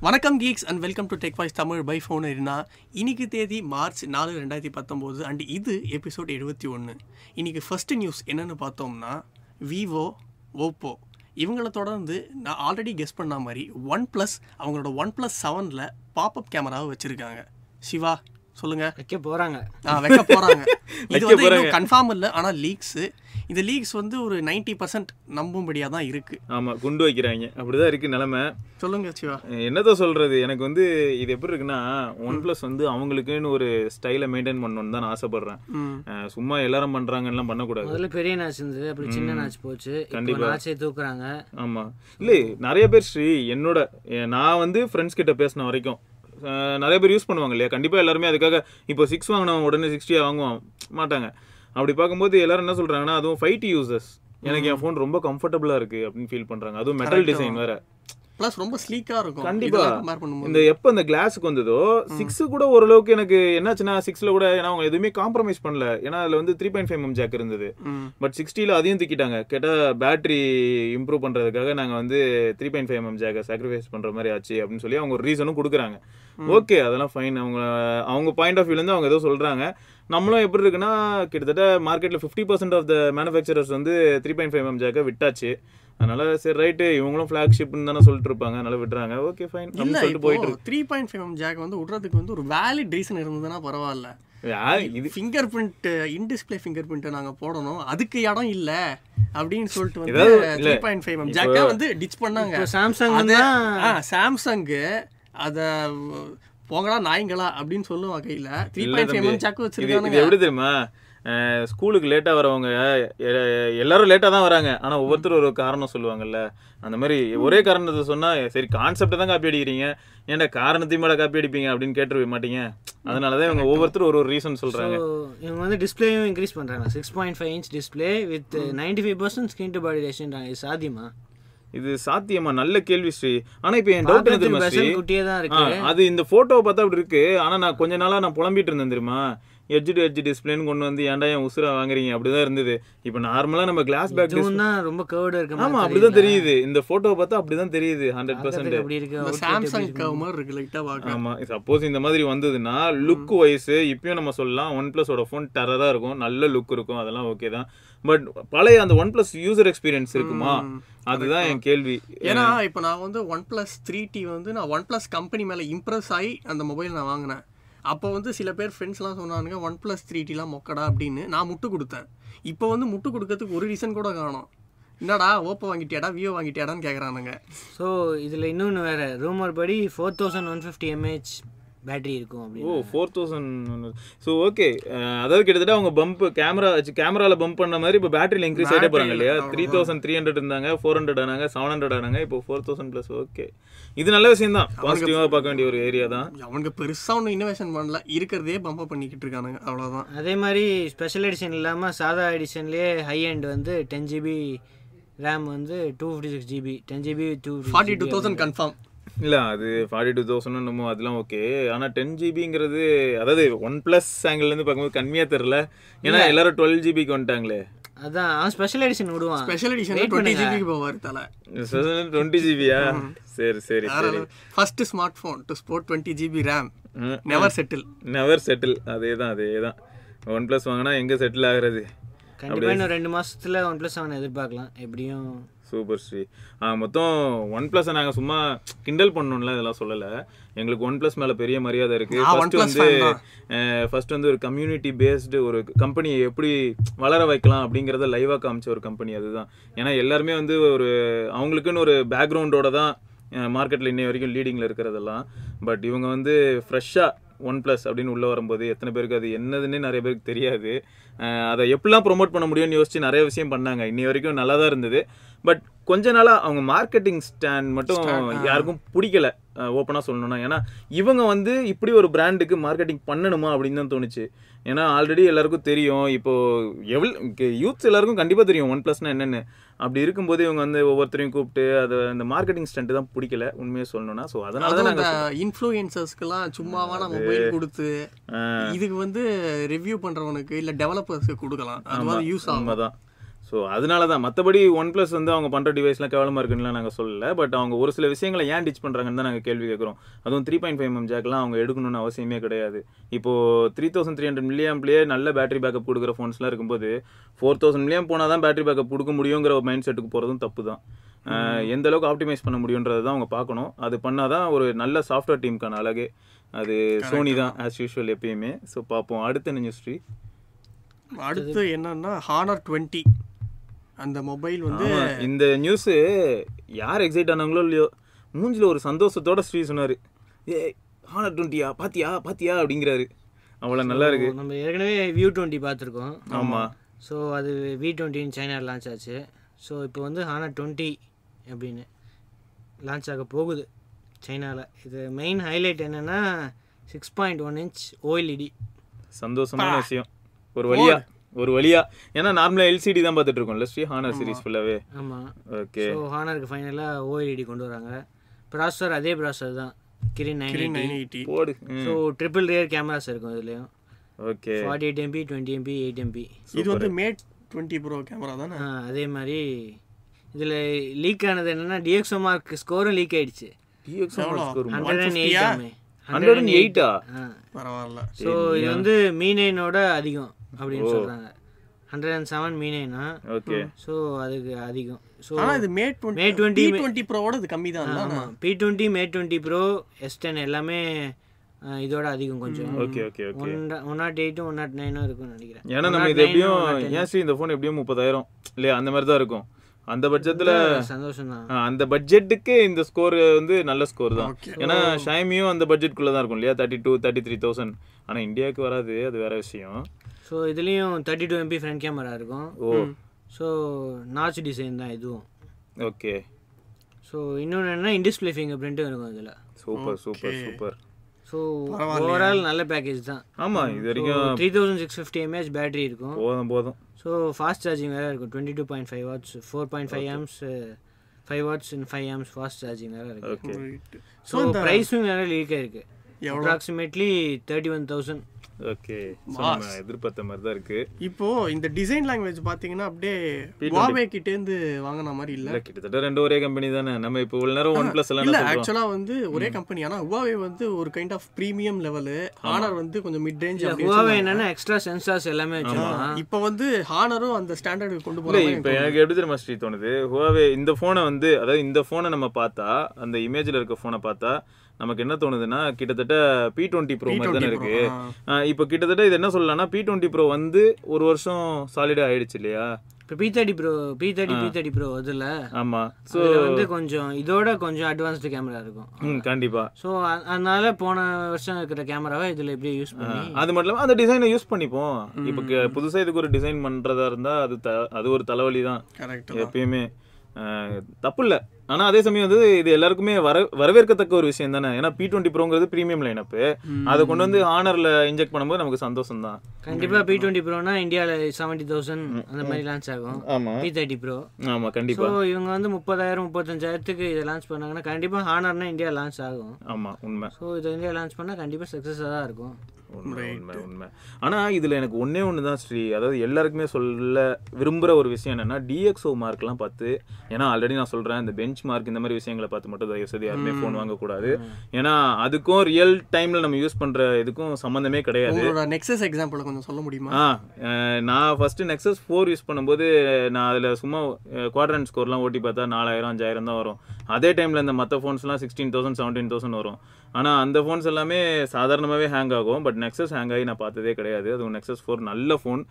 வணக்கம் geeks and welcome to tech voice Tamil by phone இருந்தா இன்னைக்கு தேதி மார்ச் நாலு ரெண்டாயிரத்தி பத்தொம்போது அண்ட் இது எபிசோட் எழுபத்தி ஒன்று இன்னைக்கு ஃபர்ஸ்ட் நியூஸ் என்னென்னு பார்த்தோம்னா விவோ ஓப்போ இவங்கள தொடர்ந்து நான் ஆல்ரெடி கெஸ் பண்ண மாதிரி ஒன் ப்ளஸ் அவங்களோட ஒன் ப்ளஸ் செவனில் பாப்அப் கேமராவை வச்சுருக்காங்க. சிவா சொல்லுங்க. வைக்க போறாங்க. ஆ, வைக்க போறாங்க. இது வந்து. இன்னும் கன்ஃபார்ம் இல்லை ஆனால் லீக்ஸ் இந்த லீக்ஸ் வந்து ஒரு 90% பர்சன்ட் நம்பும்படியாக தான் இருக்கு. ஆமா குண்டு வைக்கிறாங்க. அப்படிதான் இருக்கு நிலைமை. சொல்லுங்க சிவா. என்னதான் சொல்றது? எனக்கு வந்து இது எப்படி இருக்குன்னா ஒன் பிளஸ் வந்து அவங்களுக்குன்னு ஒரு ஸ்டைலை மெயின்டைன் பண்ணணும்னு தான் நான் ஆசைப்படுறேன். சும்மா எல்லாரும் பண்றாங்கலாம் பண்ணக்கூடாது. முதல்ல பெரிய நாச்சு இருந்தது அப்புறம் சின்ன நாச்சு போச்சு. இப்போ கண்டிப்பா. நாச்சை தூக்குறாங்க. ஆமா. இல்ல நிறைய பேர் ஸ்ரீ என்னோட நான் வந்து ஃப்ரெண்ட்ஸ் கிட்ட பேசின வரைக்கும் நிறைய பேர் யூஸ் பண்ணுவாங்க இல்லையா? கண்டிப்பா எல்லாருமே அதுக்காக இப்போ சிக்ஸ் வாங்கினவங்க உடனே சிக்ஸ்டியா வாங்குவான். மாட்டாங்க. அப்படி பார்க்கும்போது எல்லாரும் என்ன சொல்றாங்கன்னா அதுவும் ஃபைவ் யூசர்ஸ் எனக்கு என் ஃபோன் ரொம்ப கம்ஃபர்டபுளா இருக்கு அப்படின்னு ஃபீல் பண்றாங்க. அதுவும் மெட்டல் டிசைன் வேற. ப்ளஸ் ரொம்ப ஸ்லீக்காக இருக்கும். கண்டிப்பா. இந்த எப்ப இந்த கிளாஸுக்கு வந்ததோ சிக்ஸ் கூட ஓரளவுக்கு எனக்கு என்னாச்சுன்னா சிக்ஸ்ல கூட ஏன்னா அவங்க எதுவுமே காம்ப்ரமைஸ் பண்ணல. ஏன்னா அதுல வந்து three point five M jack இருந்தது. பட் சிக்ஸ்டியில் அதையும் தூக்கிட்டாங்க. கேட்டா பேட்டரி இம்ப்ரூவ் பண்றதுக்காக நாங்க வந்து த்ரீ பாயிண்ட் ஃபைவ் எம் ஜாக்கை சாக்ரிஃபைஸ் பண்ற மாதிரி ஆச்சு அப்படின்னு சொல்லி அவங்க ஒரு ரீசனும் கொடுக்குறாங்க. ஓகே அதெல்லாம் ஃபைன் அவங்க அவங்க பாயிண்ட் ஆஃப் வியூலேருந்து அவங்க ஏதோ சொல்றாங்க. நம்மளும் எப்படி இருக்குன்னா கிட்டத்தட்ட மார்க்கெட்ல fifty percent of the manufacturers வந்து த்ரீ பாயிண்ட் ஃபைவ் எம் ஜாக்கை விட்டாச்சு. அதனால சரி ரைட்டு இவங்களும் ஃபிளாக்ஷிப்னு தானே சொல்லிட்டு இருப்பாங்க அதனால விட்டுறாங்க ஓகே ஃபைன் இல்ல அப்படின்னு சொல்லிட்டு போயிட்டு த்ரீ பாயிண்ட் ஃபைவ் ஜாக் வந்து விட்றதுக்கு வந்து ஒரு வேலிட் ரீசன் இருந்ததுன்னா பரவாயில்ல. இது finger print in display fingerprint நாங்க போடணும். அதுக்கு இடம் இல்ல அப்படின்னு சொல்லிட்டு வந்து. த்ரீ பாயிண்ட் ஃபைவ் ஜாக்கா வந்து டிச் பண்ணாங்க. சாம்சங் அது தான் சாம்சங்கு அத போங்கடா நாய்ங்களா அப்படின்னு சொல்லுவா கையில. Three point. ஃபைவ் ஜாக்கு இது வச்சிருக்கானுங்க. இது எப்படி தெரியுமா? ஸ்கூலுக்கு லேட்டா வரவங்க எல்லாரும் லேட்டா தான் வராங்க. ஆனா ஒவ்வொருத்தரும் ஒரு காரணம் சொல்லுவாங்கல்ல. அந்த மாதிரி ஒரே காரணத்தை சொன்னா சரி கான்செப்டை தான் காப்பி அடிக்கிறீங்க. ஏன்டா காரணத்தையும் மேல காப்பி அடிப்பீங்க அப்படின்னு கேட்டுருவே மாட்டீங்க. அதனாலதான் இவங்க ஒவ்வொருத்தரும் ஒரு ஒரு ரீசன் சொல்றாங்க. ஸோ இவங்க வந்து டிஸ்பிளேயும் இன்க்ரீஸ் பண்றாங்க. Six point five inch display with ninety five percent screen to body ரேஷன்றாங்க இது சாத்தியமா? இது சாத்தியமா? நல்ல கேள்வி ஸ்ரீ. ஆனா இப்ப என் டவுட் என்ன தெரியுமா ஸ்ரீ? தான் அது இந்த போட்டோவை பார்த்தா அப்படி இருக்கு. ஆனா நான் கொஞ்ச நாளா நான் புலம்பிட்டு இருந்தேன் தெரியுமா? எட்ஜ் டு எட்ஜ் டிஸ்பிளேன்னு கொண்டு வந்து ஏன்டா என் உசுரா வாங்குறீங்க? அப்படிதான் இருந்தது. இப்ப நார்மலா நம்ம கிளாஸ் பேக் ரொம்ப கேர்டு இருக்க ஆமா அப்படிதான் தெரியுது. இந்த போட்டோவை பார்த்தா அப்படிதான் தெரியுது ஹண்ட்ரட் பர்சன்ட் அப்படி இருக்கு சாம்சங் கவ் மாதிரி இருக்கு லைட்டா பார்க்க. ஆமா சப்போஸ் இந்த மாதிரி வந்ததுன்னா லுக் வைஸ் இப்பயும் நம்ம சொல்லலாம் ஒன் பிளஸோட ஃபோன் டெரரா இருக்கும். நல்ல லுக் இருக்கும் அதெல்லாம் ஓகே தான். பட் பழைய அந்த ஒன் பிளஸ் யூசர் எக்ஸ்பீரியன்ஸ் இருக்குமா அதுதான் என் கேள்வி. ஏன்னா இப்போ நான் வந்து ஒன் ப்ளஸ் த்ரீ டி வந்து நான் ஒன் ப்ளஸ் கம்பெனி மேலே இம்ப்ரெஸ் ஆகி அந்த மொபைல் நான் வாங்கினேன். அப்போ வந்து சில பேர் ஃப்ரெண்ட்ஸ்லாம் சொன்னானுங்க ஒன் ப்ளஸ் த்ரீ டிலாம் மொக்கடா அப்படின்னு நான் முட்டு கொடுத்தேன். இப்போ வந்து முட்டு கொடுக்கறதுக்கு ஒரு ரீசன் கூட காணும். என்னடா ஓப்போ வாங்கிட்டியாடா விவோ வாங்கிட்டியாடான்னு கேட்குறானுங்க ஸோ இதில் இன்னொன்று வேறு. ரூமர் படி four thousand one fifty mAh battery இருக்கும் ஓ அப்படின்னு ஃபோர் தௌசண்ட் ஸோ ஓகே அதாவது கிட்டத்தட்ட அவங்க பம்ப் கேமரா கேமரால பம்ப் பண்ண மாதிரி இப்போ பேட்டரியில் இன்க்ரீஸ் ஆகிட்டே போறாங்க இல்லையா? த்ரீ தௌசண்ட் த்ரீ ஹண்ட்ரட் இருந்தாங்க ஃபோர் ஹண்ட்ரட் ஆனாங்க செவன் ஹண்ட்ரட் ஆனாங்க இப்போ ஃபோர் தௌசண்ட் ப்ளஸ் ஓகே இது நல்ல விஷயம் தான் பாசிட்டிவாக பார்க்க வேண்டிய ஒரு ஏரியா தான். அவனுக்கு பெருசாக ஒன்றும் இன்னோவேஷன் பண்ணல. இருக்கிறதே பம்ப் பண்ணிக்கிட்டு இருக்கானுங்க. அவ்வளோதான் அதே மாதிரி ஸ்பெஷல் எடிஷன் இல்லாமல் சாதா எடிஷன்லேயே ஹை எண்ட் வந்து டென் ஜிபி ரேம் வந்து two fifty six GB ten GB two forty two thousand confirm இல்ல அது ஃபார்ட்டி டூ தௌசண்ட் நம்ம அதெல்லாம் ஓகே ஆனா டென் ஜிபிங்கிறது அதாவது ஒன் பிளஸ் ஆங்கிள் இருந்து பார்க்கும்போது கம்மியா தெரியல. ஏன்னா எல்லாரும் டுவெல் ஜிபிக்கு வந்துட்டாங்களே. அதான் அவன் ஸ்பெஷல் எடிஷன் விடுவான். Special edition twenty. ஜிபிக்கு போவார் தலை டுவெண்ட்டி ஜிபியா சரி சரி சரி. First smartphone to sport twenty GB RAM never settle never settle அதே தான் அதே தான் ஒன் பிளஸ் வாங்கினா எங்க செட்டில் ஆகுறது? கண்டிப்பாக இன்னும் ரெண்டு மாசத்துல ஒன் ப்ளஸ் அவனை எதிர்பார்க்கலாம். எப்படியும் சூப்பர் ஸ்ரீ. ஆ மொத்தம் ஒன் ப்ளஸை நாங்கள் சும்மா கிண்டல் பண்ணணும்ல இதெல்லாம் சொல்லலை. எங்களுக்கு ஒன் ப்ளஸ் மேலே பெரிய மரியாதை இருக்கு. நான் ஃபர்ஸ்ட் OnePlus வந்து. ஃபர்ஸ்ட் வந்து ஒரு கம்யூனிட்டி பேஸ்டு ஒரு கம்பெனியை எப்படி வளர வைக்கலாம் அப்படிங்கிறத லைவாக காமிச்ச ஒரு கம்பெனி அதுதான். ஏன்னா எல்லாருமே வந்து ஒரு அவங்களுக்குன்னு ஒரு பேக்ரவுண்டோட தான் மார்க்கெட்டில் இன்னை வரைக்கும் லீடிங்கில் இருக்கிறதெல்லாம். பட் இவங்க வந்து ஃப்ரெஷ்ஷாக ஒன் ப்ளஸ் அப்படின்னு உள்ளே வரும்போது எத்தனை பேருக்கு அது என்னதுன்னே நிறைய பேருக்கு தெரியாது. அதை எப்படிலாம் ப்ரொமோட் பண்ண முடியும்னு யோசிச்சு நிறைய விஷயம் பண்ணாங்க. இன்னி வரைக்கும் நல்லா தான் இருந்தது. பட் கொஞ்ச நாளா அவங்க மார்க்கெட்டிங் ஸ்டாண்ட் மட்டும் யாருக்கும் பிடிக்கல. ஓப்பனாக சொல்லணும்னா. ஏன்னா இவங்க வந்து இப்படி ஒரு பிராண்டுக்கு மார்க்கெட்டிங் பண்ணணுமா அப்படின்னு தான் தோணுச்சு. ஏன்னா ஆல்ரெடி எல்லாருக்கும் தெரியும். இப்போ எவ்வளோ யூத்ஸ் எல்லாருக்கும் கண்டிப்பாக தெரியும். ஒன் ப்ளஸ்னா என்னென்னு. அப்படி இருக்கும்போது இவங்க வந்து ஒவ்வொருத்தரையும் கூப்பிட்டு அதை அந்த மார்க்கெட்டிங் ஸ்டண்ட் தான் பிடிக்கல உண்மையை சொல்லணும்னா. ஸோ அதனால தான் நாங்கள் இன்ஃப்ளூயன்சர்ஸ்க்குலாம் சும்மாவான மொபைல் கொடுத்து இதுக்கு வந்து ரிவ்யூ பண்றவனுக்கு இல்ல டெவலப்பர்ஸ்க்கு கொடுக்கலாம். அது வந்து யூஸ் ஆகும். உண்மைதான். ஸோ அதனால தான் மற்றபடி ஒன் ப்ளஸ் வந்து அவங்க பண்ணுற டிவைஸ்லாம் கேவலமாக இருக்குன்னுலாம் நாங்கள் சொல்லல. பட் அவங்க ஒரு சில விஷயங்களை ஏன் டிச் பண்ணுறாங்கன்னு தான் நாங்கள் கேள்வி கேட்குறோம் அதுவும் த்ரீ பாயிண்ட் ஃபைவ் எம் ஜாக்லாம் அவங்க எடுக்கணும்னு அவசியமே கிடையாது. இப்போது த்ரீ தௌசண்ட் த்ரீ ஹண்ட்ரட் மில்லியம்லேயே நல்ல பேட்டரி பேக்கப் கொடுக்குற ஃபோன்ஸ்லாம் இருக்கும்போது ஃபோர் தௌசண்ட் மில்லியம் போனால் தான் பேட்டரி பேக்கப் கொடுக்க முடியுங்கிற ஒரு மைண்ட் செட்டுக்கு போகிறதும் தப்பு தான் எந்த அளவுக்கு ஆப்டிமைஸ் பண்ண முடியுன்றது தான் அவங்க பார்க்கணும். அது பண்ணால் தான் ஒரு நல்ல சாஃப்ட்வேர் டீமுக்கான அழகே. அது சோனி தான் ஆஸ் யூஷுவல் எப்பயுமே. ஸோ பார்ப்போம். அடுத்த நியூஸ் ஸ்ரீ? அடுத்து என்னன்னா ஹானர் டுவெண்ட்டி அந்த மொபைல் வந்து இந்த நியூஸ் யார் எக்ஸைட் ஆனாங்களோ இல்லையோ மூஞ்சில ஒரு சந்தோஷத்தோட ஸ்ரீ சொன்னாரு. ஏ ஹானர் டுவெண்ட்டியா பாத்தியா பாத்தியா அப்படிங்கிறாரு. அவ்வளோ நல்லா இருக்கு. நம்ம ஏற்கனவே வியூ டுவெண்ட்டி பார்த்துருக்கோம். ஆமா. ஸோ அது வி டுவெண்ட்டின்னு சைனாவில் லான்ச் ஆச்சு. ஸோ இப்போ வந்து ஹானர் டுவெண்ட்டி அப்படின்னு லான்ச் ஆக போகுது சைனாவில் இது மெயின் ஹைலைட் என்னென்னா six point one inch OLED சந்தோஷமான விஷயம். ஒரு வழியா. ஒரு வழியா. ஏன்னா நார்மலா எல்சிடி தான் பார்த்துட்டு இருக்கோம்ல ஸ்ரீ ஹானர் சீரிஸ் ஃபுல்லாவே ஆமாம் ஓகே ஸோ ஹானருக்கு ஃபைனலாக ஓஎல்இடி கொண்டு வராங்க. ப்ராசஸர் அதே ப்ராசஸர் தான். கிரின் நைன் எயிட்டி போடு. ஸோ ட்ரிபிள் ரியர் கேமராஸ் இருக்கும் இதுலேயும். Okay forty eight MP twenty MP eight MP இது வந்து மேட் டுவெண்ட்டி ப்ரோ கேமரா தானே? அதே மாதிரி இதில் லீக் ஆனது என்னென்னா டிஎக்ஸோ மார்க் ஸ்கோரும் லீக் ஆயிடுச்சு. Hundred and eight hundred and எயிட்டா பரவாயில்ல. ஸோ இது வந்து மீனைனோட அதிகம். அப்படின்னு சொல்கிறாங்க ஹண்ட்ரட் அண்ட் செவன் மீனைனா ஓகே. ஸோ அதுக்கு அதிகம். ஸோ ஆனா இது Mate 20 டுவெண்ட்டி டுவெண்ட்டி ப்ரோவோட இது கம்மி தான் ஆமாம் P twenty Mate twenty pro S ten எல்லாமே இதோட அதிகம் கொஞ்சம். Okay okay okay. One naught எயிட்டும் one naught நைனும் இருக்கும்னு நினைக்கிறேன். ஏன்னா நம்ம இது எப்படியும் ஏன் ஸ்ரீ இந்த ஃபோன் எப்படியும் முப்பதாயிரம் இல்லையா? அந்த மாதிரி தான் இருக்கும். அந்த பட்சத்துல சந்தோஷம் தான். அந்த பட்ஜெட்டுக்கு இந்த ஸ்கோர் வந்து நல்ல ஸ்கோர் தான். ஏன்னா ஷைமியும் அந்த பட்ஜெட்குள்ள தான் இருக்கும் இல்லையா? Thirty two thirty three thousand ஆனா இந்தியாவுக்கு வராது அது வேற விஷயம். ஸோ இதுலேயும் thirty two MP front camera இருக்கும். ஓ. ஸோ நாச் டிசைன் தான் இதுவும். ஓகே ஸோ இன்னொன்று என்னன்னா இன்டிஸ்பிளே ஃபிங்கர் பிரிண்ட்டும் இருக்கும் இதில். Super super super so overall நல்ல பேக்கேஜ் தான். ஆமா இது வரைக்கும் three thousand six fifty mAh battery இருக்கும். போதும் போதும். ஸோ ஃபாஸ்ட் சார்ஜிங் வேறு இருக்கும். Twenty two point five watts four point five amps five watts in five amps fast charging வேறு இருக்குது ஓகே ஸோ ப்ரைஸும் வேறு லீக் ஆயிருக்கு. Approximately thirty one thousand okay நம்ம எதிர்பார்த்த மாதிரி தான் இருக்கு. இப்போ இந்த டிசைன் லாங்குவேஜ் பாத்தீங்கன்னா அப்படியே வாவே கிட்ட இருந்து வாங்கின மாதிரி இல்ல? கிட்டத்தட்ட ரெண்டு ஒரே கம்பெனி தானே. நம்ம இப்போ இவ்வளவு நேரம் ஒன் பிளஸ் எல்லாம் இல்ல ஆக்சுவலா வந்து ஒரே கம்பெனி ஆனா ஹுவாவே வந்து ஒரு kind of premium level Honor வந்து கொஞ்சம் மிட் ரேஞ்ச் அப்படி ஹுவாவே என்னன்னா எக்ஸ்ட்ரா சென்சார்ஸ் எல்லாமே வச்சிருக்கான் இப்போ வந்து ஹானரும் அந்த ஸ்டாண்டர்டுக்கு கொண்டு இல்ல போறாங்க இப்போ எனக்கு எப்படி தெரியுமா ஸ்ரீ தோணுது? ஹுவாவே இந்த ஃபோனை வந்து அதாவது இந்த ஃபோனை நம்ம பார்த்தா அந்த இமேஜ்ல இருக்க ஃபோனை பார்த்தா நமக்கு என்ன தோணுதுன்னா கிட்டத்தட்ட பி டுவெண்ட்டி ப்ரோ மாதிரி தானே இருக்கு. இப்போ கிட்டத்தட்ட இது என்ன சொல்லலாம்னா பி டுவெண்ட்டி ப்ரோ வந்து ஒரு வருஷம் சாலிடா ஆயிடுச்சு இல்லையா? இப்போ P thirty pro P thirty P thirty pro அதில். ஆமா. ஸோ வந்து கொஞ்சம் இதோட கொஞ்சம் அட்வான்ஸ்டு கேமரா இருக்கும். ம் கண்டிப்பா. ஸோ அதனால போன வருஷம் இருக்கிற கேமராவை இதில் எப்படியே யூஸ் பண்ணி. அது மட்டும் இல்லாம அந்த டிசைனை யூஸ் பண்ணிப்போம். இப்போ க- புதுசா இதுக்கு ஒரு டிசைன் பண்றதா இருந்தா அது த- அது ஒரு தலைவலி தான். எப்பயுமே. தப்பு இல்ல ஆனா அதே சமயம் வந்து இது எல்லாருக்குமே வர வரவேற்கத்தக்க ஒரு விஷயம் தானே. ஏன்னா பி டுவெண்ட்டி ப்ரோங்கிறது ப்ரீமியம் லைனப் அதை கொண்டு வந்து ஹானர்ல இன்ஜெக்ட் பண்ணும்போது நமக்கு சந்தோஷம் தான் கண்டிப்பாக பி டுவெண்ட்டி ப்ரோனா இந்தியாவில் செவன்ட்டி தௌசண்ட் அந்த மாதிரி லான்ச் ஆகும். பி தேர்ட்டி ப்ரோ ஆமா ஸோ கண்டிப்பா இவங்க வந்து முப்பதாயிரம் முப்பத்தஞ்சாயிரத்துக்கு இதை லான்ச் பண்ணாங்கன்னா கண்டிப்பாக ஹானர்னா இந்தியா லான்ச் ஆகும். ஆமா உண்மை. ஸோ இதை இந்தியா லான்ச் பண்ணால் கண்டிப்பாக சக்ஸஸாக தான் இருக்கும். உண்மை உண்மை உண்மை. ஆனா இதுல எனக்கு ஒண்ணே ஒன்று தான் ஸ்ரீ அதாவது எல்லாருக்குமே சொல்ல விரும்புற ஒரு விஷயம் என்னன்னா டிஎக்ஸோ மார்க்லாம் பார்த்து ஏன்னா ஆல்ரெடி நான் சொல்றேன் இந்த பெஞ்ச் மார்க் இந்த மாதிரி விஷயங்களை பார்த்து மட்டும் தயவு செய்து யாருமே ஃபோன் வாங்கக்கூடாது. ஏன்னா அதுக்கும் ரியல் டைம்ல நம்ம யூஸ் பண்ற இதுக்கும் சம்மந்தமே கிடையாது. நெக்ஸஸ் எக்ஸாம்பிள் கொஞ்சம் சொல்ல முடியுமா? ஆ நான் ஃபர்ஸ்ட் நெக்ஸஸ் ஃபோர் யூஸ் பண்ணும்போது நான் அதில் சும்மா குவாட்ரன் ஸ்கோர்லாம் ஓட்டி பார்த்தா நாலாயிரம் அஞ்சாயிரம் தான் வரும். அதே டைமில் இந்த மற்ற ஃபோன்ஸ்லாம் சிக்ஸ்டீன் தௌசண்ட் செவன்டீன் தௌசண்ட் வரும். ஆனால் அந்த ஃபோன்ஸ் எல்லாமே சாதாரணமாகவே ஹேங் ஆகும். பட் நெக்ஸஸ் ஹேங் ஆகி நான் பார்த்ததே கிடையாது. அதுவும் நெக்ஸஸ் ஃபோர் நல்ல ஃபோன்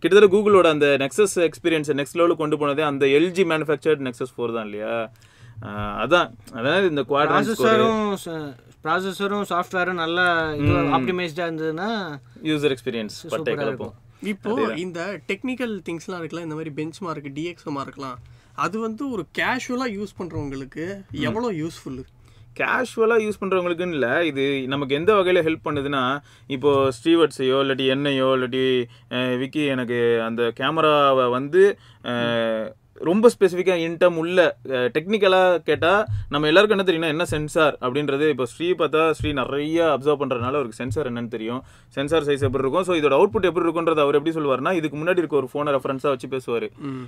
கிட்டத்தட்ட கூகுளோட அந்த நெக்ஸஸ் எக்ஸ்பீரியன்ஸை நெக்ஸ்ட் லெவலுக்கு கொண்டு போனதே அந்த எல்ஜி மேனுஃபேக்சர்ட் நெக்ஸஸ் ஃபோர் தான் இல்லையா? அதான். அதாவது இந்த ப்ராசஸரும் ப்ராசஸரும் சாஃப்ட்வேரும் நல்லா ஆப்டிமைஸ்டாக இருந்ததுன்னா யூசர் எக்ஸ்பீரியன்ஸ் பட்டை கலப்போம். இப்போ இந்த டெக்னிக்கல் திங்ஸ்லாம் இருக்குல்ல இந்த மாதிரி பெஞ்ச் மார்க் டிஎக்ஸோ மார்க்லாம் அது வந்து ஒரு கேஷுவலா யூஸ் பண்றவங்களுக்கு எவ்வளவு யூஸ்ஃபுல் கேஷுவலாக யூஸ் பண்ணுறவங்களுக்குன்னு இல்லை. இது நமக்கு எந்த வகையில் ஹெல்ப் பண்ணுதுன்னா இப்போது ஸ்டீவர்ட்ஸையோ இல்லாட்டி என்னையோ இல்லாட்டி விக்கி எனக்கு அந்த கேமராவை வந்து ரொம்ப ஸ்பெசிஃபிக்காக இன்டம் உள்ள டெக்னிக்கலாக கேட்டால் நம்ம எல்லாருக்கும் என்ன தெரியும்னா என்ன சென்சார் அப்படின்றது இப்போ ஸ்ரீ பார்த்தா ஸ்ரீ நிறைய அப்சர்வ் பண்ணுறதுனால அவருக்கு சென்சார் என்னன்னு தெரியும். சென்சார் சைஸ் எப்படி இருக்கும்? ஸோ இதோட அவுட்புட் எப்படி இருக்குன்றது அவர் எப்படி சொல்லுவார்னா இதுக்கு முன்னாடி இருக்க ஒரு ஃபோனை ரெஃபரன்ஸாக வச்சு பேசுவார்.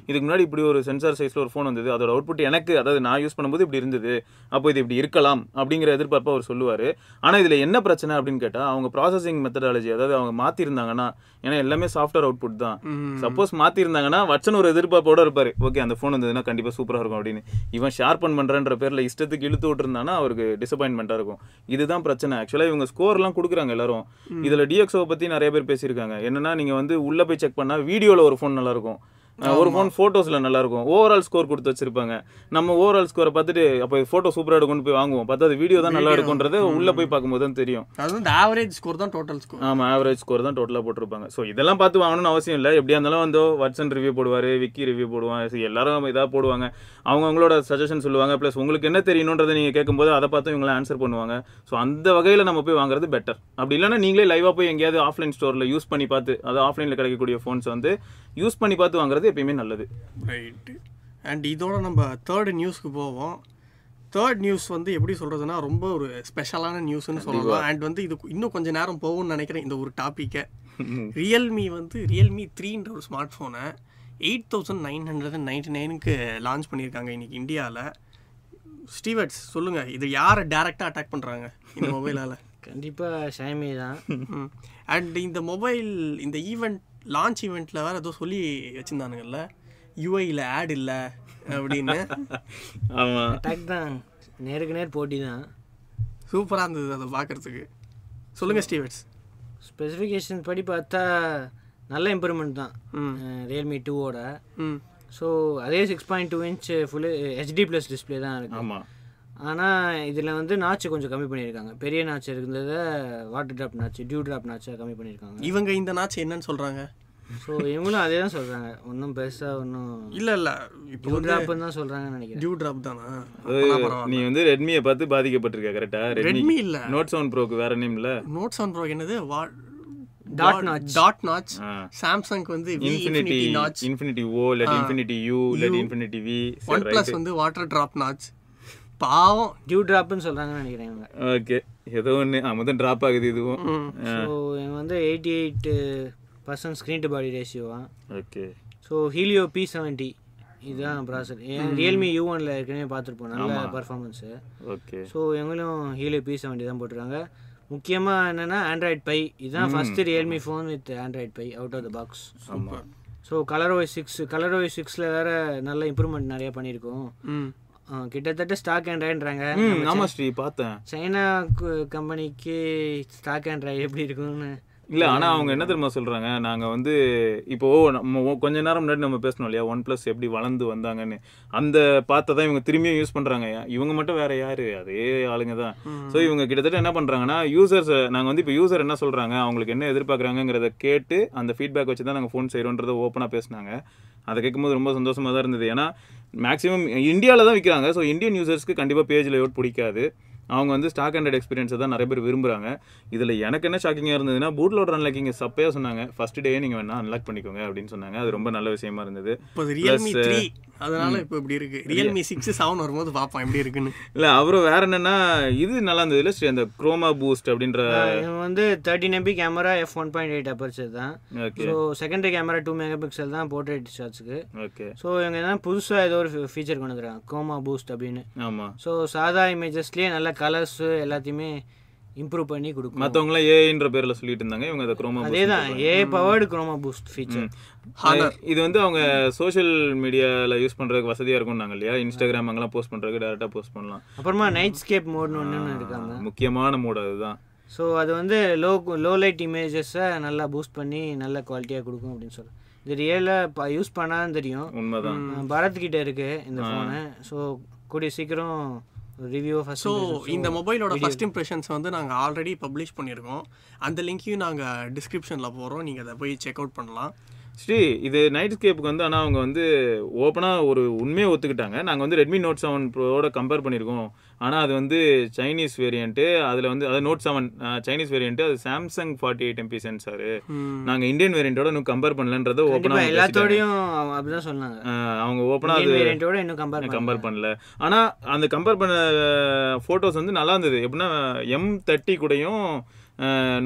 இதுக்கு முன்னாடி இப்படி ஒரு சென்சார் சைஸில் ஒரு ஃபோன் வந்தது. அதோட அவுட்புட் எனக்கு அதாவது நான் யூஸ் பண்ணும்போது இப்படி இருந்தது. அப்போ இது இப்படி இருக்கலாம் அப்படிங்கிற எதிர்பார்ப்பை அவர் சொல்லுவார். ஆனால் இதில் என்ன பிரச்சனை அப்படின்னு கேட்டால் அவங்க ப்ராசஸிங் மெத்தடாலஜி அதாவது அவங்க மாற்றிருந்தாங்கன்னா ஏன்னா எல்லாமே சாஃப்ட்வேர் அவுட்புட் தான். சப்போஸ் மாற்றிருந்தாங்கன்னா வச்சன் ஒரு எதிர்பார்ப்போட இருப்பார். ஓகே அந்த ஃபோன் வந்ததுன்னா கண்டிப்பாக சூப்பராக இருக்கும் அப்படின்னு. இவன் ஷார்பன் பண்ணுறன்ற பேரில் இஷ்டத்துக்கு இழுத்து விட்டுருந்தானா அவருக்கு டிசப்பாயின்மெண்ட்டாக இருக்கும். இதுதான் பிரச்சனை. ஆக்சுவலாக இவங்க ஸ்கோர்லாம் கொடுக்குறாங்க எல்லாரும். இதில் டிஎக்ஸோ பற்றி நிறைய பேர் பேசியிருக்காங்க. என்னன்னா நீங்கள் வந்து உள்ளே போய் செக் பண்ணால் வீடியோவில் ஒரு ஃபோன் நல்லா இருக்கும். அஹ் ஒரு ஃபோன் ஃபோட்டோஸில் நல்லா இருக்கும் ஓவரால் ஸ்கோர் கொடுத்து வச்சிருப்பாங்க. நம்ம ஓவரால் ஸ்கோரை பார்த்துட்டு அப்போ ஃபோட்டோ சூப்பராக எடுக்கணும் போய் வாங்குவோம். பார்த்தா அது வீடியோ தான் நல்லா இருக்குன்றது உள்ளே போய் பார்க்கும்போது தான் தெரியும். அது வந்து ஆவரேஜ் ஸ்கோர் தான் டோட்டல் ஸ்கோர் ஆமாம் ஆவரேஜ் ஸ்கோர் தான் டோட்டலாக போட்டிருப்பாங்க. ஸோ இதெல்லாம் பார்த்து வாங்கணும்னு அவசியம் இல்லை. எப்படியா இருந்தாலும் வந்து வட்சன் ரிவ்யூ போடுவார் விக்கி ரிவ்யூ போடுவான் சரி, எல்லாரும் இதாக போடுவாங்க. அவங்க அவங்களோட சஜஷன் சொல்லுவாங்க. ப்ளஸ் உங்களுக்கு என்ன தெரியணுன்றதை நீங்கள் கேட்கும்போது அதை பார்த்து இவங்களாம் ஆன்சர் பண்ணுவாங்க. ஸோ அந்த வகையில் நம்ம போய் வாங்குறது பெட்டர் அப்படி இல்லைன்னா நீங்களே லைவாக போய் எங்கேயாவது ஆஃப்லைன் ஸ்டோரில் யூஸ் பண்ணி பார்த்து அது ஆஃப்லைனில் கிடைக்கக்கூடிய ஃபோன்ஸ் வந்து யூஸ் பண்ணி பார்த்து வாங்குறது எப்பயுமே நல்லது. ரைட்டு அண்ட் இதோட நம்ம தேர்ட் நியூஸ்க்கு போவோம். தேர்ட் நியூஸ் வந்து எப்படி சொல்கிறதுனா ரொம்ப ஒரு ஸ்பெஷலான நியூஸ்னு சொல்லலாம். அண்ட் வந்து இது இன்னும் கொஞ்சம் நேரம் போகும்னு நினைக்கிறேன் இந்த ஒரு டாப்பிக்கை ரியல்மி வந்து ரியல்மி த்ரீன்ற ஒரு ஸ்மார்ட் ஃபோனை eight thousand nine hundred and ninety நைனுக்கு லான்ச் பண்ணியிருக்காங்க இன்னைக்கு இந்தியாவில் ஸ்டீவர்ட்ஸ் சொல்லுங்கள் இது யாரை டேரெக்டாக அட்டாக் பண்ணுறாங்க இந்த மொபைலால் கண்டிப்பாக ஷாமி தான். அண்ட் இந்த மொபைல் இந்த ஈவெண்ட் லான்ச் ஈவெண்ட்டில் வேறு ஏதோ சொல்லி வச்சுருந்தானுங்கல்ல. யூஐயில் ஆட் இல்லை அப்படின்னு. ஆமாம் அட்டாக் தான். நேருக்கு நேர் போட்டி தான். சூப்பராக இருந்தது அதை பார்க்குறதுக்கு சொல்லுங்கள் ஸ்டீவர்ட்ஸ். ஸ்பெசிஃபிகேஷன் படி பார்த்தா நல்ல இம்ப்ரூவ்மெண்ட் தான். ம். ரியல்மி டூவோட ம். ஸோ அதே six point two inch full HD plus display தான் இருக்குது ஆமாம் ஆனால் இதில் வந்து நாச்சு கொஞ்சம் கம்மி பண்ணியிருக்காங்க. பெரிய நாச்சு இருந்ததை water drop notch dew drop நாச்சை கம்மி பண்ணியிருக்காங்க. இவங்க இந்த நாச்சு என்னன்னு சொல்கிறாங்க ஸோ இவங்களும் அதே தான் சொல்கிறாங்க ஒன்றும் பெருசாக ஒன்றும் இல்லை இல்லை. இப்போ டியூ ட்ராப்னு தான் சொல்கிறாங்கன்னு நினைக்கிறேன். டியூ ட்ராப் தானா? நீ வந்து ரெட்மியை பார்த்து பாதிக்கப்பட்டிருக்க கரெக்டா ரெட்மி இல்லை. நோட் செவன் ப்ரோக்கு வேற நேம் இல்ல நோட் செவன் ப்ரோ என்னது? வா Dot notch. டாட் நாச் ஆ. சாம்சங்க்கு வந்து infinity infinity notch infinity O இல்லாட்டி இன்ஃபினிட்டி யூ இல்லாட்டி இன்ஃபினிட்டி வி ஒன் ப்ளஸ் வந்து வாட்டர் ட்ராப் நாச் பாவம் டியூ ட்ராப்னு சொல்கிறாங்கன்னு நினைக்கிறேன் இவங்க. ஓகே ஏதோ ஒன்று முதல் ட்ராப் ஆகுது இதுவும். ஸோ இவங்க வந்து eighty eight percent screen to body ரேஷியோவா okay so Helio P seventy இதுதான் ப்ராசர் ரியல்மி யூ ஒனில் ஏற்கனவே பார்த்துருப்போம். நல்ல பர்ஃபார்மன்ஸு ஓகே ஸோ இவங்களும் ஹீலியோ பி செவன்ட்டி தான் போட்டிருக்காங்க. முக்கியமாக என்னென்னா ஆண்ட்ராய்ட் பை இதுதான் first Realme phone with Android Pie out of the box super so colour Y six colour Y சிக்ஸில் வேறு நல்ல இம்ப்ரூவ்மெண்ட் நிறைய பண்ணியிருக்கோம். கிட்டத்தட்ட ஸ்டாக் ஆண்ட்ராய்டுறாங்க ம் ஆமா ஸ்ரீ பார்த்தேன். சைனா கம்பெனிக்கு ஸ்டாக் ஆண்ட்ராய்டு எப்படி இருக்கும்னு இல்ல ஆனா அவங்க என்ன தெரியுமா சொல்றாங்க? நாங்க வந்து இப்போ நம்ம கொஞ்ச நேரம் முன்னாடி நம்ம பேசணும் இல்லையா? ஒன் பிளஸ் எப்படி வளர்ந்து வந்தாங்கன்னு. அந்த பார்த்ததான் இவங்க திரும்பியும் யூஸ் பண்றாங்க. இவங்க மட்டும் வேற யாரு? அதே ஆளுங்க தான். ஸோ இவங்க கிட்டத்தட்ட என்ன பண்றாங்கன்னா யூசர்ஸ் நாங்க வந்து இப்போ யூசர் என்ன சொல்றாங்க? அவங்களுக்கு என்ன எதிர்பார்க்கறாங்கங்கிறத கேட்டு அந்த ஃபீட்பேக் வச்சு தான் நாங்க ஃபோன் செய்யறோன்றத ஓப்பனா பேசினாங்க. அதை கேட்கும்போது ரொம்ப சந்தோஷமா தான் இருந்தது. ஏன்னா மேக்ஸிமம் இந்தியாவில் தான் விற்கிறாங்க ஸோ இந்தியன் யூசர்ஸ்க்கு கண்டிப்பாக பேஜ் லேஅவுட் பிடிக்காது. அவங்க வந்து ஸ்டாக் ஹண்ட்ரட் எக்ஸ்பீரியன்ஸை தான் நிறைய பேர் விரும்புறாங்க. இதில் எனக்கு என்ன ஷாக்கிங்காக இருந்ததுன்னா பூட் லோட் அன்லாக்கிங் சப்பையாக சொன்னாங்க. ஃபர்ஸ்ட் டே நீங்கள் வேணா அன்லாக் பண்ணிக்கோங்க அப்படின்னு சொன்னாங்க. அது ரொம்ப நல்ல விஷயமா இருந்தது. இப்போ ரியல்மி த்ரீ அதனால இப்போ இப்படி இருக்கு. ரியல்மி சிக்ஸ் செவன் வரும்போது பார்ப்போம் எப்படி இருக்குன்னு. இல்லை அப்புறம் வேற என்னன்னா இது நல்லா இருந்தது இல்லை ஸ்ரீ அந்த குரோமா பூஸ்ட் அப்படின்ற வந்து thirteen MP camera F one point eight aperture தான். Okay so secondary camera two mega pixel தான் போர்ட்ரேட் ஷாட்ஸுக்கு ஓகே ஸோ இவங்க என்ன புதுசாக ஏதோ ஒரு ஃபீச்சர் கொண்டு வந்துருக்காங்க கோமா பூஸ்ட் அப்படின்னு. ஆமாம் ஸோ சாதா இமேஜஸ்லேயே நல்ல கலர்ஸு எல்லாத்தையுமே இம்ப்ரூவ் பண்ணி கொடுக்கும் மற்றவங்களாம் ஏஐன்ற பேரில் சொல்லிட்டு இருந்தாங்க. இவங்க அதை குரோமா அதே தான் A powered Chroma Boost feature இது வந்து அவங்க சோஷியல் மீடியாவில் யூஸ் பண்ணுறதுக்கு வசதியாக இருக்கும்னாங்க இல்லையா? இன்ஸ்டாகிராம் அங்கெல்லாம் போஸ்ட் பண்ணுறதுக்கு டேரெக்டாக போஸ்ட் பண்ணலாம். அப்புறமா நைட் ஸ்கேப் மோட்னு ஒன்று இருக்காங்க. முக்கியமான மூட் அதுதான். ஸோ அது வந்து லோ லோ லைட் இமேஜஸை நல்லா பூஸ்ட் பண்ணி நல்ல குவாலிட்டியாக கொடுக்கும் அப்படின்னு சொல்லி இது ரியலாக யூஸ் பண்ணாதான் தெரியும். உண்மைதான். பரத் கிட்ட இருக்கு இந்த ஃபோனு ஸோ கூடிய சீக்கிரம் ரிவ்யூ ஸோ இந்த மொபைலோட ஃபர்ஸ்ட் இம்ப்ரெஷன்ஸ் வந்து நாங்கள் ஆல்ரெடி பப்ளிஷ் பண்ணியிருக்கோம். அந்த லிங்க்கையும் நாங்கள் டிஸ்கிரிப்ஷனில் போகிறோம் நீங்கள் அதை போய் செக் அவுட் பண்ணலாம். ஸ்ரீ இது நைட் ஸ்கேப்புக்கு வந்து ஆனால் அவங்க வந்து ஓப்பனாக ஒரு உண்மையை ஒத்துக்கிட்டாங்க. நாங்கள் வந்து ரெட்மி நோட் செவன் ப்ரோட கம்பேர் பண்ணியிருக்கோம். ஆனால் அது வந்து சைனீஸ் வேரியண்ட்டு அதில் வந்து அது நோட் செவன் சைனீஸ் வேரியண்ட்டு அது Samsung forty eight MP sensor நாங்கள் இந்தியன் வேரியண்ட்டோட இன்னும் கம்பேர் பண்ணலன்றதை ஓப்பனாக எல்லாத்தோடையும் அப்படிதான் சொன்னாங்க. அவங்க ஓப்பனாக அது இந்தியன் வேரியண்டோட இன்னும் கம்பேர் கம்பேர் பண்ணல. ஆனா அந்த கம்பேர் பண்ண போட்டோஸ் வந்து நல்லா இருந்தது. எப்படின்னா எம் தேர்ட்டி கூடயும்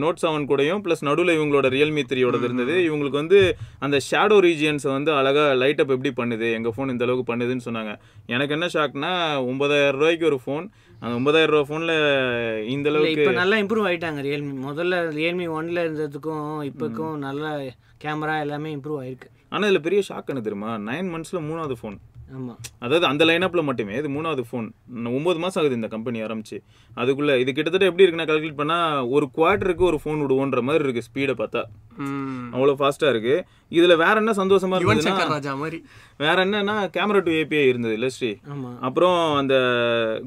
நோட் செவன் கூடயும் ப்ளஸ் நடுவில் இவங்களோட ரியல்மி த்ரீயோடது இருந்தது. இவங்களுக்கு வந்து அந்த ஷேடோ ரீஜியன்ஸை வந்து அழகா லைட் அப் எப்படி பண்ணுது எங்க ஃபோன் இந்த அளவுக்கு பண்ணுதுன்னு சொன்னாங்க. எனக்கு என்ன ஷாக்னா ஒன்பதாயிரம் ரூபாய்க்கு ஒரு ஃபோன் அந்த ஒன்பதாயிரம் ரூபாய் ஃபோன்ல இந்த அளவுக்கு இப்போ நல்லா இம்ப்ரூவ் ஆயிட்டாங்க ரியல்மி முதல்ல ரியல்மி ஒன்ல இருந்ததுக்கும் இப்போக்கும் நல்ல கேமரா எல்லாமே இம்ப்ரூவ் ஆயிருக்கு. ஆனா இதுல பெரிய ஷாக் என்ன தெரியுமா? நைன் மந்த்ஸ்ல மூணாவது ஃபோன் அதாவது அந்த லைனப்ல மட்டுமே இது மூணாவது ஃபோன் ஒன்பது மாசம் ஆகுது இந்த கம்பெனி ஆரம்பிச்சு. அதுக்குள்ள இது கிட்டத்தட்ட எப்படி இருக்குன்னா கால்குலேட் பண்ணா ஒரு குவார்டருக்கு ஒரு ஃபோன் விடுவோன்ற மாதிரி இருக்கு ஸ்பீடை பார்த்தா. ம். அவ்வளவு ஃபாஸ்டா இருக்கு. இதுல வேற என்ன சந்தோஷமா மாதிரி. வேற என்னன்னா கேமரா டு ஏபிஐ இருந்தது இல்ல ஸ்ரீ? ஆமா. அப்புறம் அந்த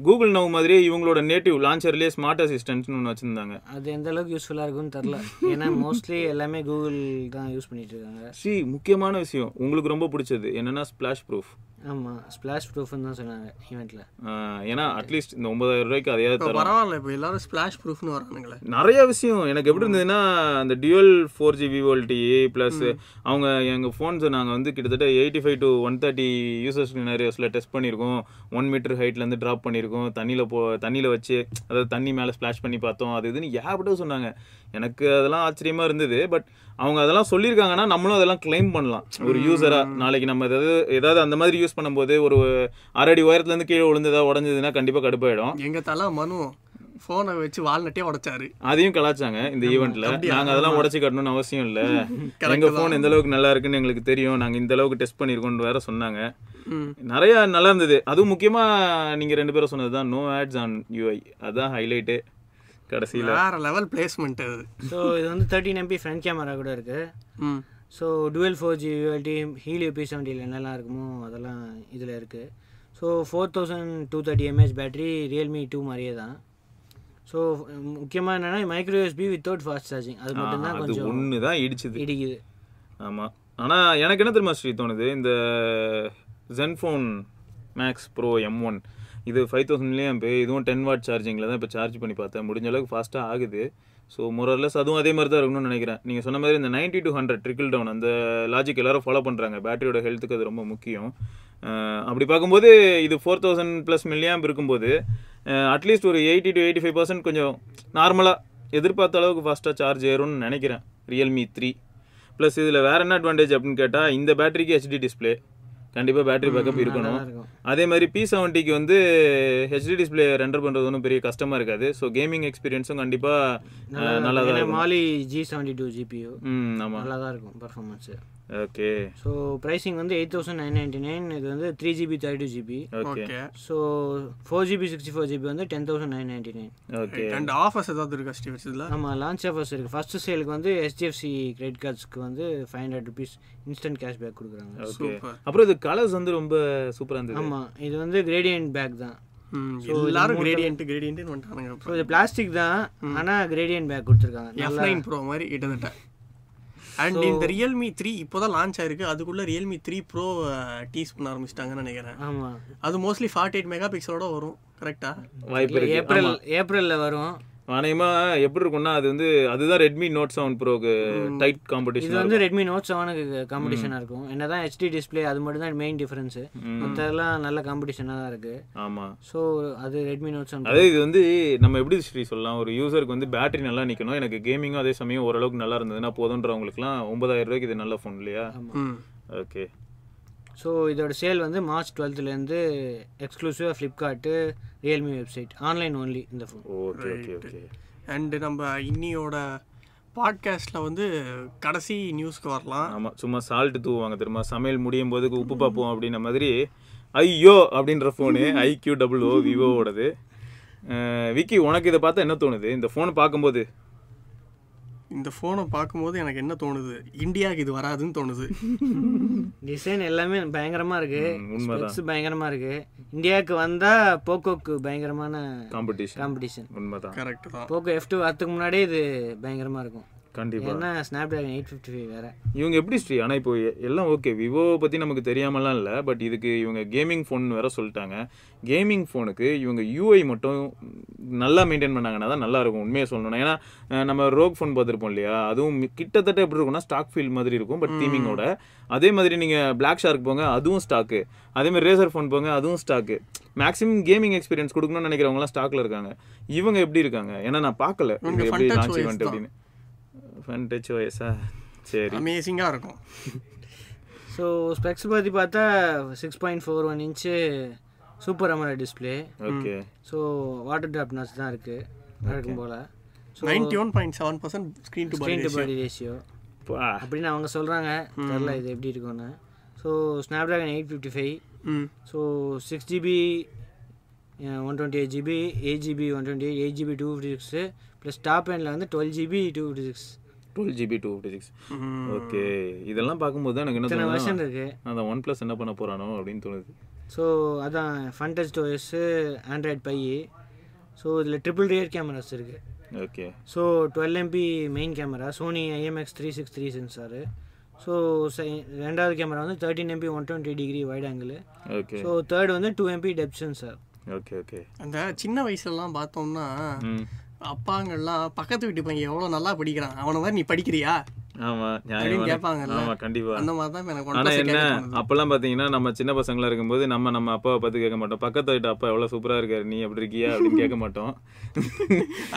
கூகுள் நவ் மாதிரியே இவங்களோட நேட்டிவ் லான்ச்சர்லயே ஸ்மார்ட் அசிஸ்டன்ட்னு ஒன்று வச்சிருந்தாங்க. அது எந்த அளவுக்கு யூஸ்ஃபுல்லா இருக்கும்னு தெரியல. ஏன்னா மோஸ்ட்லி எல்லாமே கூகுள் தான் யூஸ் பண்ணிட்டு இருக்காங்க. ஸ்ரீ முக்கியமான விஷயம் உங்களுக்கு ரொம்ப பிடிச்சது என்னன்னா ஸ்பிளாஷ் ப்ரூஃப் ஆமா ஸ்பிளாஷ் ப்ரூஃப்னு தான் சொன்னாங்க ஈவெண்ட்ல ஏன்னா அட்லீஸ்ட் இந்த ஒன்பதாயிரம் ரூபாய்க்கு அதையாவது தரும். பரவாயில்ல இப்போ எல்லாரும் ஸ்பிளாஷ் ப்ரூஃப்னு வரானுங்களே. நிறைய விஷயம். எனக்கு எப்படி இருந்ததுன்னா அந்த dual four G VoLTE plus அவங்க எங்கள் ஃபோன்ஸ் நாங்கள் வந்து கிட்டத்தட்ட eighty five to one thirty users நிறையஸில் test பண்ணியிருக்கோம். ஒன் மீட்டர் ஹைட்லேருந்து ட்ராப் பண்ணியிருக்கோம். தண்ணியில் போ தண்ணியில் வச்சு அதாவது தண்ணி மேலே ஸ்ப்ளாஷ் பண்ணி பார்த்தோம். அது இதுன்னு ஏகப்பட்ட சொன்னாங்க. எனக்கு அதெல்லாம் ஆச்சரியமாக இருந்தது. பட் அவங்க அதெல்லாம் சொல்லியிருக்காங்கன்னா நம்மளும் அதெல்லாம் கிளைம் பண்ணலாம். ஒரு யூசராக நாளைக்கு நம்ம ஏதாவது ஏதாவது அந்த மாதிரி யூஸ் பண்ணும்போது ஒரு அரடி உயரத்துலேருந்து கீழே விழுந்ததா உடஞ்சதுன்னா கண்டிப்பாக கடுப்பாயிடும். எங்க தலை மனு ஃபோனை வச்சு வால்நட்டே உடைச்சாரு. அதையும் கலாச்சாங்க இந்த ஈவெண்ட்ல நாங்க அதெல்லாம் உடைச்சு காட்டணும்னு அவசியம் இல்ல. எங்க போன் எந்த அளவுக்கு நல்லா இருக்குன்னு எங்களுக்கு தெரியும். நாங்க இந்த அளவுக்கு டெஸ்ட் பண்ணிருக்கோம்னு வேற சொன்னாங்க. நிறைய நல்லா இருந்தது. அதுவும் முக்கியமா நீங்க ரெண்டு பேரும் சொன்னதுதான் நோ ஆட்ஸ் ஆன் யூஐ அதான் ஹைலைட்டு கடைசியில. வேற லெவல் பிளேஸ்மெண்ட் அது. ஸோ இது வந்து தேர்ட்டின் எம்பி ஃப்ரண்ட் கேமரா கூட இருக்கு. ம். So dual four G ULT Helio P செவன்ட்டியில் என்னெல்லாம் இருக்குமோ அதெல்லாம் இதில் இருக்குது so four thousand two thirty mAh battery Realme two மாதிரியே தான். ஸோ முக்கியமாக என்னென்னா micro USB without fast charging அது மட்டும்தான் அது கொஞ்சம் ஒண்ணுதான் இடிச்சுது. இடிக்குது. ஆமா. ஆனா எனக்கு என்ன தெரியுமா ஸ்ரீ தோணுது? இந்த ZenFone Max Pro M one இது ஃபைவ் தௌசண்ட்லேயும் இப்போ இதுவும் டென் வாட் சார்ஜிங்கில் தான் இப்போ சார்ஜ் பண்ணி பார்த்தேன். முடிஞ்ச அளவுக்கு ஃபாஸ்ட்டாக ஆகுது. ஸோ மொரர்லெஸ் அதுவும் அதே மாதிரி தான் இருக்கணும்னு நினைக்கிறேன். நீங்கள் சொன்ன மாதிரி இந்த ninety to hundred trickle down அந்த லாஜிக் எல்லாரும் ஃபாலோ பண்ணுறாங்க பேட்டரியோட ஹெல்த்துக்கு அது ரொம்ப முக்கியம். அப்படி பார்க்கும்போது இது ஃபோர் தௌசண்ட் ப்ளஸ் மில்லியாம் இருக்கும்போது அட்லீஸ்ட் ஒரு eighty to eighty five percent கொஞ்சம் நார்மலாக எதிர்பார்த்த அளவுக்கு ஃபாஸ்ட்டாக சார்ஜ் ஏறும்னு நினைக்கிறேன். ரியல்மி த்ரீ ப்ளஸ் இதில் வேறு என்ன அட்வான்டேஜ் அப்படின்னு கேட்டால் இந்த பேட்டரிக்கு ஹெச்டி டிஸ்ப்ளே கண்டிப்பாக பேட்டரி பேக்கப் இருக்கணும். அதே மாதிரி பி செவன்ட்டிக்கு வந்து ஹெச்டி டிஸ்பிளே ரெண்டர் பண்ணுறது ஒன்றும் பெரிய கஷ்டமாக இருக்காது. ஸோ கேமிங் எக்ஸ்பீரியன்ஸும் கண்டிப்பாக நல்லா தான் Mali G seventy two GPU ம் ஆமாம் நல்லா தான் இருக்கும் பர்ஃபார்மன்ஸு ஓகே ஸோ ப்ரைஸிங் வந்து eight thousand nine ninety nine இது வந்து three GB thirty two GB okay so four GB sixty four GB வந்து ten thousand nine ninety nine okay and offers ஏதாவது இருக்கா ஸ்டீவ் இதுல? ஆமாம் லான்ச் ஆஃபர்ஸ் இருக்குது first சேலுக்கு வந்து HDFC கிரெடிட் கார்ட்ஸ்க்கு வந்து five hundred rupees instant cashback கொடுக்குறாங்க. ஓகே சூப்பர் அப்புறம் இது கலர்ஸ் வந்து ரொம்ப சூப்பராக இருந்தது. ஆமாம் இது வந்து கிரேடியன்ட் பேக் தான். ம், எல்லாரும் கிரேடியன்ட் கிரேடியன்ட் வந்துட்டானுங்க ஸோ இது பிளாஸ்டிக் தான் ஆனால் கிரேடியன்ட் பேக் கொடுத்துருக்காங்க. எஃப் நைன் ப்ரோ மாதிரி கிட்டத்தட்ட. அண்ட் இந்த ரியல்மி த்ரீ இப்போதான் லான்ச் ஆயிருக்கு. அதுக்குள்ள ரியல்மி த்ரீ ப்ரோ டீஸ் பண்ண ஆரம்பிச்சிட்டாங்கன்னு நினைக்கிறேன். ஆமாம் அது மோஸ்ட்லி ஃபார்ட்டி எயிட் மெகா பிக்சலோட வரும் கரெக்டா ஏப்ரல் ஏப்ரலில் வரும். அநேகமா எப்படி இருக்கும்னா அது வந்து அதுதான் ரெட்மி நோட் செவன் ப்ரோக்கு டைட் இது காம்படிஷன் வந்து ரெட்மி நோட் செவனுக்கு காம்படிஷனாக இருக்கும். என்னதான் ஹெச்டி டிஸ்பிளே அது மட்டும் தான் மெயின் டிஃபரன்ஸு மற்றெல்லாம் நல்ல காம்படிஷனாக தான் இருக்குது ஆமா. ஸோ அது ரெட்மி நோட் செவன் அதே இது வந்து நம்ம எப்படி ஸ்ரீ சொல்லலாம் ஒரு யூசருக்கு வந்து பேட்டரி நல்லா நிக்கணும். எனக்கு கேமிங்கும் அதே சமயம் ஓரளவுக்கு நல்லா இருந்ததுன்னா போதுன்றவங்களுக்குலாம் ஒன்பதாயிரம் ரூபாய்க்கு இது நல்ல ஃபோன் இல்லையா? ஓகே ஸோ இதோட சேல் வந்து மார்ச் டுவெல்த்துலேருந்து எக்ஸ்க்ளூசிவாக Flipkart Realme website online only இந்த phone okay okay okay and நம்ம இன்னியோட பாட்காஸ்ட்ல வந்து கடைசி நியூஸ்க்கு வரலாம். ஆமா சும்மா சால்ட் தூவாங்க தெரியுமா? சமையல் முடியும் போது உப்பு பார்ப்போம் அப்படின்ன மாதிரி ஐயோ! அப்படின்ற ஃபோனு ஐக்யூ டபுள் ஓ விவோவோடது. விக்கி உனக்கு இதை பார்த்தா என்ன தோணுது? இந்த ஃபோன் பார்க்கும்போது. இந்த ஃபோனை பார்க்கும்போது எனக்கு என்ன தோணுது? இந்தியாவுக்கு இது வராதுன்னு தோணுது. டிசைன் எல்லாமே பயங்கரமாக இருக்குது ம், உண்மைதான். ஸ்பெக்ஸ் பயங்கரமாக இருக்குது இந்தியாவுக்கு வந்தால் போக்கோக்கு பயங்கரமான காம்படிஷன் காம்படிஷன் உண்மைதான். கரெக்ட் தான். போக்கோ எஃப் டூ வரத்துக்கு முன்னாடியே இது பயங்கரமாக இருக்கும். கண்டிப்பா. ஏன்னா Snapdragon eight fifty five வேறு. இவங்க எப்படி ஸ்ரீ? ஆனால் இப்போ எல்லாம் ஓகே விவோ பற்றி நமக்கு தெரியாமலாம் இல்லை பட் இதுக்கு இவங்க கேமிங் ஃபோன் வேற சொல்லிட்டாங்க. கேமிங் ஃபோனுக்கு இவங்க யூஐ மட்டும் நல்லா மெயின்டைன் பண்ணாங்கன்னா தான் நல்லா இருக்கும் உண்மையை சொல்லணும் ஏன்னா நம்ம ரோக் ஃபோன் பார்த்துருப்போம் இல்லையா? அதுவும் கிட்டத்தட்ட எப்படி இருக்கும்னா ஸ்டாக் ஃபீல் மாதிரி இருக்கும் பட் தீமிங்கோட அதே மாதிரி நீங்கள் பிளாக் ஷார்க் போங்க அதுவும் ஸ்டாக்கு அதே மாதிரி ரேசர் ஃபோன் போங்க அதுவும் ஸ்டாக்கு மேக்ஸிமம் கேமிங் எக்ஸ்பீரியன்ஸ் கொடுக்கணும்னு நினைக்கிறவங்களாம் ஸ்டாக்ல இருக்காங்க. இவங்க எப்படி இருக்காங்க? ஏன்னா நான் பார்க்கல. எப்படி லான்ச் ஈவெண்ட். அப்படின்னு. ஃபன் டச் ஓஎஸா சரி. அமேசிங்காக இருக்கும். ஸோ ஸ்பெக்ஸ் பற்றி பார்த்தா six point four one inch super AMOLED display okay so water drop தான் இருக்குது வழக்கம் போல். So ninety one point seven percent screen to screen to body ratio அப்படின்னு அவங்க சொல்கிறாங்க தெரில இது எப்படி இருக்கும்னு. So Snapdragon eight fifty five so six GB one twenty eight GB eight GB one twenty eight eight GB two fifty six plus top எண்டில் வந்து twelve GB two fifty six twelve GB two fifty six okay இதெல்லாம் பார்க்கும்போது தான் எனக்கு என்ன version தோணுது இருக்குது அந்த ஒன் ப்ளஸ் என்ன பண்ண போறானோ அப்படின்னு தோணுது. ஸோ அதான் Fun Touch OS Android Pie so இதில் ட்ரிபிள் ரியர் கேமராஸ் இருக்குது okay so twelve MP main camera Sony IMX three six three sensor so ரெண்டாவது கேமரா வந்து thirteen MP one twenty degree wide angle okay so third வந்து two MP depth sensor okay okay அந்த சின்ன வயசுலலாம் பார்த்தோம்னா அப்பாங்கள்லாம் அப்பாங்கெல்லாம் பக்கத்து வீட்டு பையன் எவ்வளோ நல்லா படிக்கிறான்? அவனை மாதிரி நீ படிக்கிறியா? ஆமா ஆமா கண்டிப்பா. அந்த மாதிரி தான் இப்ப எனக்கு ஆனா என்ன அப்பெல்லாம் பாத்தீங்கன்னா நம்ம சின்ன பசங்களா இருக்கும்போது நம்ம நம்ம அப்பாவை பார்த்து கேட்க மாட்டோம். பக்கத்து வீட்டு அப்பா எவ்வளவு சூப்பரா இருக்காரு நீ அப்படி இருக்கியா அப்படின்னு கேட்க மாட்டோம்.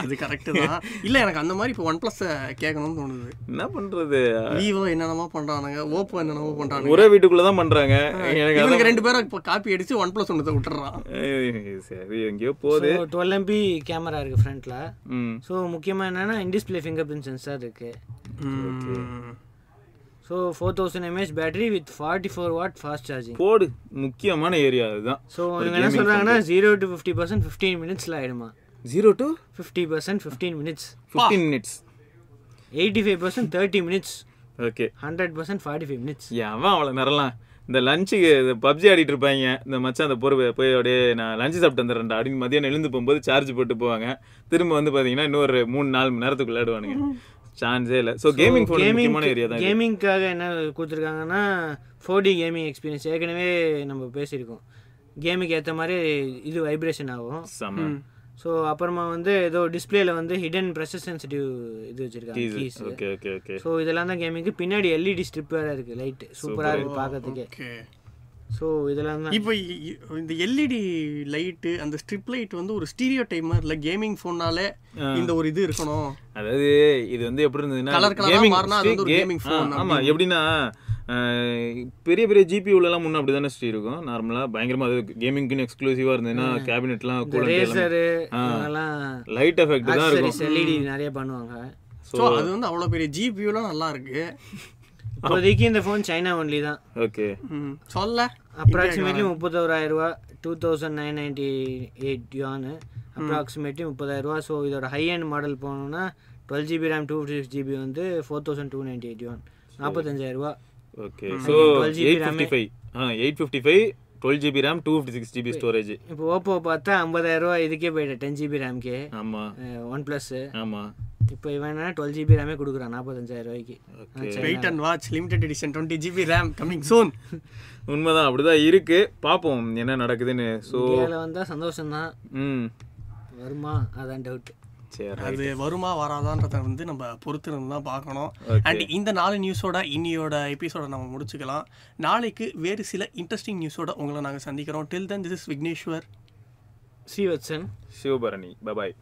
அது கரெக்டு தான். இல்லை எனக்கு அந்த மாதிரி இப்போ ஒன் ப்ளஸ் கேட்கணும்னு தோணுது. என்ன பண்றது? விவோ என்னென்னமோ பண்ணுறானுங்க ஓப்போ என்னென்னமோ பண்ணுறானுங்க ஒரே வீட்டுக்குள்ளதான் பண்றாங்க. எனக்கு ரெண்டு பேரும் இப்போ காப்பி அடிச்சு ஒன் ப்ளஸ் ஒன்றத்தை விட்டுறான். ஏய், சரி எங்கேயோ போகுது. ஸோ டுவெல் எம்பி கேமரா இருக்குது ஃப்ரண்ட்டில் ம். ஸோ முக்கியமாக என்னென்னா இன்டிஸ்பிளே ஃபிங்கர் பிரிண்ட் சென்சார் இருக்குது so four thousand mAh battery with forty four watt fast charging போடு முக்கியமான ஏரியா அதுதான் ஸோ இவங்க என்ன சொல்கிறாங்கன்னா zero to fifty percent fifteen மினிட்ஸில் ஆகிடுமா zero to fifty percent fifteen minutes fifteen minutes eighty five percent thirty minutes okay hundred percent forty five minutes அவன் அவ்வளோ நேரம்லாம் இந்த லஞ்சுக்கு இந்த பப்ஜி ஆடிட்டு இருப்பாங்க. இந்த மச்சான் அந்த பொறுப்பு போய் அப்படியே நான் லஞ்சு சாப்பிட்டு வந்துடுறேன்டா. அப்படின்னு மதியானம் எழுந்து போகும்போது சார்ஜ் போட்டு போவாங்க. திரும்ப வந்து பார்த்தீங்கன்னா இன்னொரு மூணு நாலு மணி நேரத்துக்கு விளையாடுவானுங்க சான்ஸே இல்லை. ஸோ கேமிங் ஃபோன் முக்கியமான ஏரியா தான். கேமிங்க்காக என்ன கொடுத்துருக்காங்கன்னா ஃபோர் டி கேமிங் எக்ஸ்பீரியன்ஸ் ஏற்கனவே நம்ம பேசியிருக்கோம். கேமுக்கு ஏற்ற மாதிரி இது வைப்ரேஷன் ஆகும். ஸோ அப்புறமா வந்து ஏதோ டிஸ்பிளேல வந்து ஹிடன் ப்ரெஷர் சென்சிட்டிவ் இது வச்சிருக்காங்க ஓகே ஓகே ஓகே ஸோ இதெல்லாம் தான் கேமிங்க்கு பின்னாடி எல்இடி ஸ்ட்ரிப் வேற இருக்கு லைட் சூப்பராக இருக்கு பார்க்கறதுக்கே. ஸோ இதெல்லாம் தான். இப்போ இந்த எல்இடி லைட்டு அந்த ஸ்ட்ரிப் லைட் வந்து ஒரு ஸ்டீரியோ டைமர் இல்லை கேமிங் ஃபோன்னாலே இந்த ஒரு இது இருக்கணும். அதாவது இது வந்து எப்படி இருந்ததுன்னா Colour colour ஆ gaming- மாறினா அது வந்து ஒரு கே- gaming ஆ, phone ஆமா எப்படின்னா பெரிய பெரிய ஜிபியூல எல்லாம் முன்ன அப்படிதானே ஸ்ரீ இருக்கும். நார்மலா பயங்கரமா அது கேமிங்க்குன்னு எக்ஸ்க்ளூசிவா இருந்ததுன்னா கேபினெட்லாம் லைட் எஃபெக்ட் தான் இருக்கும். எல்இடி நிறைய பண்ணுவாங்க. ஸோ அது வந்து அவ்வளோ பெரிய ஜிபியூலாம் நல்லா இருக்கு. இப்போதைக்கு இந்த ஃபோன் சைனா ஒன்லி தான். ஓகே சொல்ல. அப்ராக்சிமேட்லி முப்பத்தோராயிரம் ரூபா two thousand nine ninety eight yuan approximately முப்பதாயிரம் ரூபா ஸோ இதோட ஹை end மாடல் போனோம்னா twelve GB RAM two fifty six GB வந்து four thousand two ninety eight yuan நாற்பத்தஞ்சாயிரம் ரூபா okay so 12 GB eight fifty five ஆ eight fifty five twelve GB RAM two fifty six GB storage இப்போ Oppo பார்த்தா ஐம்பதாயிரம் ரூபா இதுக்கே போயிட்டேன் ten GB ரேம்க்கே ஆமா. One plus ஆமா. இப்போ இவன் என்ன டுவெல் ஜிபி ரேமே கொடுக்குறான் நாற்பத்தஞ்சாயிரம் ரூபாய்க்கு. Wait and watch limited edition twenty GB RAM coming soon உண்மைதான் அப்படிதான் இருக்கு. பார்ப்போம் என்ன நடக்குதுன்னு. ஸோ வந்தால் சந்தோஷம்தான். ம். வருமா? அதான் டவுட் அது வருமா வராதான்றத வந்து நம்ம பொறுத்திருந்து தான் பார்க்கணும். அண்ட் இந்த நாலு நியூஸோட இன்னியோட எபிசோட நம்ம முடிச்சுக்கலாம். நாளைக்கு வேறு சில இன்ட்ரெஸ்டிங் நியூஸோட உங்களை நாங்கள் சந்திக்கிறோம். Till then this is Vigneshwar. Srivatsan Sivabharani. Bye bye